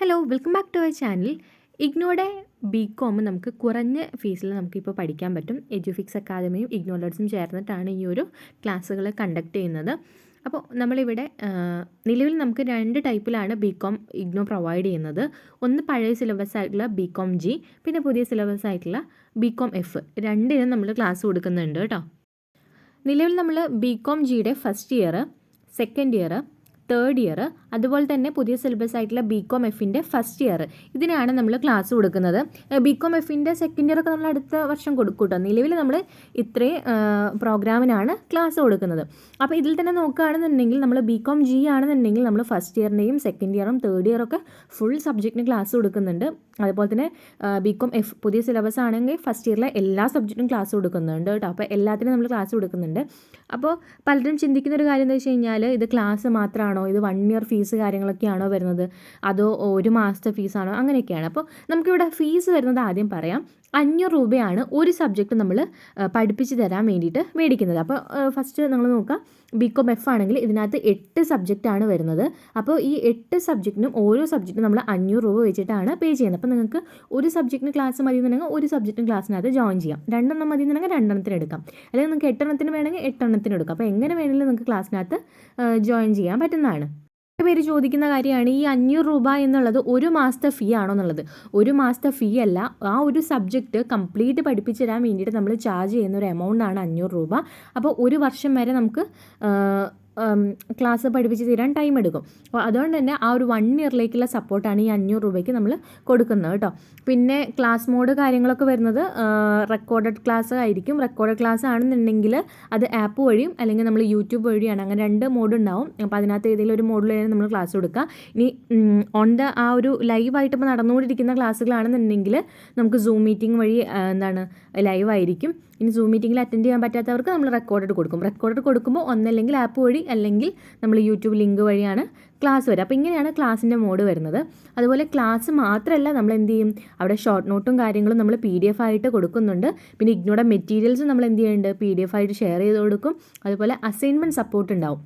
Hello welcome back to our channel ഇഗ്നോയുടെ B com നമുക്ക് കുറഞ്ഞ ഫീസിൽ നമുക്കിപ്പോൾ പഠിക്കാൻ പറ്റും. എജ്യുഫിക്സ് അക്കാദമിയും ഇഗ്നോളേഴ്സും ചേർന്നിട്ടാണ് ഈ ഒരു ക്ലാസ്സുകൾ കണ്ടക്ട് ചെയ്യുന്നത്. അപ്പോൾ നമ്മളിവിടെ നിലവിൽ നമുക്ക് രണ്ട് ടൈപ്പിലാണ് ബി കോം ഇഗ്നോ പ്രൊവൈഡ് ചെയ്യുന്നത്. ഒന്ന് പഴയ സിലബസ് ആയിട്ടുള്ള ബി കോം ജി പിന്നെ പുതിയ സിലബസ് ആയിട്ടുള്ള ബി കോം എഫ് രണ്ടിനും നമ്മൾ ക്ലാസ് കൊടുക്കുന്നുണ്ട് കേട്ടോ. നിലവിൽ നമ്മൾ ബി കോം ജിയുടെ first year second year third year അതുപോലെ തന്നെ പുതിയ സിലബസ് ആയിട്ടുള്ള ബി കോം എഫിന്റെ ഫസ്റ്റ് ഇയർ ഇതിനാണ് നമ്മൾ ക്ലാസ് കൊടുക്കുന്നത്. ബി കോം എഫിന്റെ സെക്കൻഡ് ഇയർ ഒക്കെ നമ്മൾ അടുത്ത വർഷം കൊടുക്കൂട്ടോ കേട്ടോ? നിലവിൽ നമ്മൾ ഇത്രയും പ്രോഗ്രാമിനാണ് ക്ലാസ് കൊടുക്കുന്നത്. അപ്പോൾ ഇതിൽ തന്നെ നോക്കുകയാണെന്നുണ്ടെങ്കിൽ നമ്മൾ ബി കോം ജി ആണെന്നുണ്ടെങ്കിൽ നമ്മൾ ഫസ്റ്റ് ഇയറിന്റെയും സെക്കൻഡ് ഇയറും തേർഡ് ഒക്കെ ഫുൾ സബ്ജക്റ്റിന് ക്ലാസ് കൊടുക്കുന്നുണ്ട്. അതുപോലെ തന്നെ ബി കോം എഫ് പുതിയ സിലബസ് ആണെങ്കിൽ ഫസ്റ്റ് ഇയറിലെ എല്ലാ സബ്ജക്റ്റും ക്ലാസ് കൊടുക്കുന്നുണ്ട് കേട്ടോ. അപ്പോൾ എല്ലാത്തിനും നമ്മൾ ക്ലാസ് കൊടുക്കുന്നുണ്ട്. അപ്പോൾ പലരും ചിന്തിക്കുന്ന ഒരു കാര്യം എന്താ വെച്ച് കഴിഞ്ഞാൽ ഇത് ക്ലാസ് മാത്രമാണോ ഇത് വൺ ഇയർ ഫീസ് കാര്യങ്ങളൊക്കെയാണോ വരുന്നത്? അതോ ഒരു മാസത്തെ ഫീസാണോ അങ്ങനെയൊക്കെയാണ്. അപ്പോൾ നമുക്കിവിടെ ഫീസ് വരുന്നത് ആദ്യം പറയാം. അഞ്ഞൂറ് രൂപയാണ് ഒരു സബ്ജക്റ്റ് നമ്മൾ പഠിപ്പിച്ച് തരാൻ വേണ്ടിയിട്ട് മേടിക്കുന്നത്. അപ്പോൾ ഫസ്റ്റ് നിങ്ങൾ നോക്കുക ബികോം എഫ് ആണെങ്കിൽ ഇതിനകത്ത് എട്ട് സബ്ജക്റ്റാണ് വരുന്നത്. അപ്പോൾ ഈ എട്ട് സബ്ജക്റ്റിനും ഓരോ സബ്ജക്റ്റിനും നമ്മൾ അഞ്ഞൂറ് രൂപ വെച്ചിട്ടാണ് പേ ചെയ്യുന്നത്. അപ്പോൾ നിങ്ങൾക്ക് ഒരു സബ്ജക്റ്റിന് ക്ലാസ് മതി എന്നുണ്ടെങ്കിൽ ഒരു സബ്ജക്റ്റിന് ക്ലാസ്സിനകത്ത് ജോയിൻ ചെയ്യാം. രണ്ടെണ്ണം മതി എന്നുണ്ടെങ്കിൽ രണ്ടെണ്ണത്തിന് എടുക്കാം. അല്ലെങ്കിൽ നിങ്ങൾക്ക് എട്ടെണ്ണത്തിന് വേണമെങ്കിൽ എട്ടെണ്ണത്തിന് എടുക്കാം. അപ്പോൾ എങ്ങനെ വേണമെങ്കിലും നിങ്ങൾക്ക് ക്ലാസ്സിനകത്ത് ജോയിൻ ചെയ്യാൻ പറ്റുന്നതാണ്. പേര് ചോദിക്കുന്ന കാര്യമാണ് ഈ അഞ്ഞൂറ് രൂപ എന്നുള്ളത് ഒരു മാസത്തെ ഫീ ആണോ എന്നുള്ളത് ഒരു മാസത്തെ ഫീ അല്ല. ആ ഒരു സബ്ജക്റ്റ് കംപ്ലീറ്റ് പഠിപ്പിച്ച് തരാൻ വേണ്ടിയിട്ട് നമ്മൾ ചാർജ് ചെയ്യുന്ന ഒരു എമൗണ്ട് ആണ് അഞ്ഞൂറ് രൂപ. അപ്പോൾ ഒരു വർഷം വരെ നമുക്ക് ക്ലാസ് പഠിപ്പിച്ച് തീരാൻ ടൈം എടുക്കും. അപ്പോൾ അതുകൊണ്ട് തന്നെ ആ ഒരു വൺ ഇയറിലേക്കുള്ള സപ്പോർട്ടാണ് ഈ അഞ്ഞൂറ് രൂപയ്ക്ക് നമ്മൾ കൊടുക്കുന്നത് കേട്ടോ പിന്നെ ക്ലാസ് മോഡ് കാര്യങ്ങളൊക്കെ വരുന്നത് റെക്കോർഡഡ് ക്ലാസ് ആയിരിക്കും. റെക്കോർഡഡ് ക്ലാസ് ആണെന്നുണ്ടെങ്കിൽ അത് ആപ്പ് വഴിയും അല്ലെങ്കിൽ നമ്മൾ യൂട്യൂബ് വഴിയാണ്. അങ്ങനെ രണ്ട് മോഡ് ഉണ്ടാവും. അപ്പോൾ അതിനകത്ത് ഏതെങ്കിലും ഒരു മോഡിലാണ് നമ്മൾ ക്ലാസ് കൊടുക്കുക. ഇനി ഓൺ ദ ആ ഒരു ലൈവായിട്ട് ഇപ്പോൾ നടന്നുകൊണ്ടിരിക്കുന്ന ക്ലാസ്സുകളാണെന്നുണ്ടെങ്കിൽ നമുക്ക് സൂം മീറ്റിംഗ് വഴി എന്താണ് ലൈവായിരിക്കും ഇനി സൂം മീറ്റിംഗിൽ അറ്റൻഡ് ചെയ്യാൻ പറ്റാത്തവർക്ക് നമ്മൾ റെക്കോർഡഡ് കൊടുക്കും. റെക്കോർഡഡ് കൊടുക്കുമ്പോൾ ഒന്നല്ലെങ്കിൽ ആപ്പ് വഴി അല്ലെങ്കിൽ നമ്മൾ യൂട്യൂബ് ലിങ്ക് വഴിയാണ് ക്ലാസ് വരിക. അപ്പോൾ ഇങ്ങനെയാണ് ക്ലാസ്സിന്റെ മോഡ് വരുന്നത്. അതുപോലെ ക്ലാസ് മാത്രമല്ല നമ്മൾ എന്ത് ചെയ്യും? അവിടെ ഷോർട്ട് നോട്ടും കാര്യങ്ങളും നമ്മൾ പി ഡി എഫ് ആയിട്ട് കൊടുക്കുന്നുണ്ട്. പിന്നെ ഇഗ്നോയുടെ മെറ്റീരിയൽസും നമ്മൾ എന്ത് ചെയ്യുന്നുണ്ട്? പി ഡി എഫ് ആയിട്ട് ഷെയർ ചെയ്ത് കൊടുക്കും. അതുപോലെ അസൈൻമെന്റ് സപ്പോർട്ട് ഉണ്ടാവും.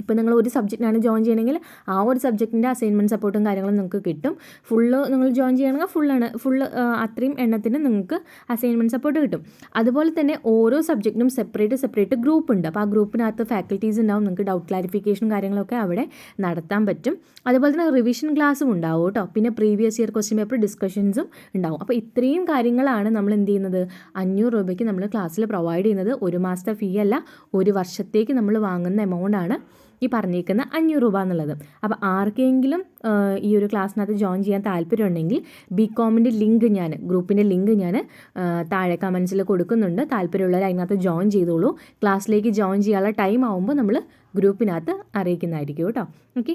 ഇപ്പോൾ നിങ്ങൾ ഒരു സബ്ജക്റ്റിനാണ് ജോയിൻ ചെയ്യണമെങ്കിൽ ആ ഒരു സബ്ജക്റ്റിന്റെ അസൈൻമെന്റ് സപ്പോർട്ടും കാര്യങ്ങളും നിങ്ങൾക്ക് കിട്ടും. ഫുള്ള് നിങ്ങൾ ജോയിൻ ചെയ്യണമെങ്കിൽ ഫുള്ളാണ് ഫുള്ള് അത്രയും എണ്ണത്തിന് നിങ്ങൾക്ക് അസൈൻമെന്റ് സപ്പോർട്ട് കിട്ടും. അതുപോലെ തന്നെ ഓരോ സബ്ജക്റ്റിനും സെപ്പറേറ്റ് സെപ്പറേറ്റ് ഗ്രൂപ്പ് ഉണ്ട്. അപ്പോൾ ആ ഗ്രൂപ്പിനകത്ത് ഫാക്കൽറ്റീസ് ഉണ്ടാവും. നിങ്ങൾക്ക് ഡൗട്ട് ക്ലാരിഫിക്കേഷനും കാര്യങ്ങളൊക്കെ അവിടെ നടത്താൻ പറ്റും. അതുപോലെ തന്നെ റിവിഷൻ ക്ലാസ്സും ഉണ്ടാവും കേട്ടോ. പിന്നെ പ്രീവിയസ് ഇയർ ക്വസ്റ്റ്യൻ പേപ്പർ ഡിസ്കഷൻസും ഉണ്ടാവും. അപ്പോൾ ഇത്രയും കാര്യങ്ങളാണ് നമ്മൾ എന്ത് ചെയ്യുന്നത്? അഞ്ഞൂറ് രൂപയ്ക്ക് നമ്മൾ ക്ലാസ്സിൽ പ്രൊവൈഡ് ചെയ്യുന്നത്. ഒരു മാസത്തെ ഫീ അല്ല. ഒരു വർഷത്തേക്ക് നമ്മൾ വാങ്ങുന്ന എമൗണ്ട് ആണ്. ഈ പറഞ്ഞിരിക്കുന്ന അഞ്ഞൂറ് രൂപ എന്നുള്ളത്. അപ്പോൾ ആർക്കെങ്കിലും ഈ ഒരു ക്ലാസ്സിനകത്ത് ജോയിൻ ചെയ്യാൻ താല്പര്യമുണ്ടെങ്കിൽ ബി കോമിന്റെ ലിങ്ക് ഞാൻ ഗ്രൂപ്പിന്റെ ലിങ്ക് ഞാൻ താഴെ കമൻസിൽ കൊടുക്കുന്നുണ്ട്. താല്പര്യമുള്ളവർ അതിനകത്ത് ജോയിൻ ചെയ്തോളൂ. ക്ലാസ്സിലേക്ക് ജോയിൻ ചെയ്യാനുള്ള ടൈം ആവുമ്പോൾ നമ്മൾ ഗ്രൂപ്പിനകത്ത് അറിയിക്കുന്നതായിരിക്കും കേട്ടോ. ഓക്കെ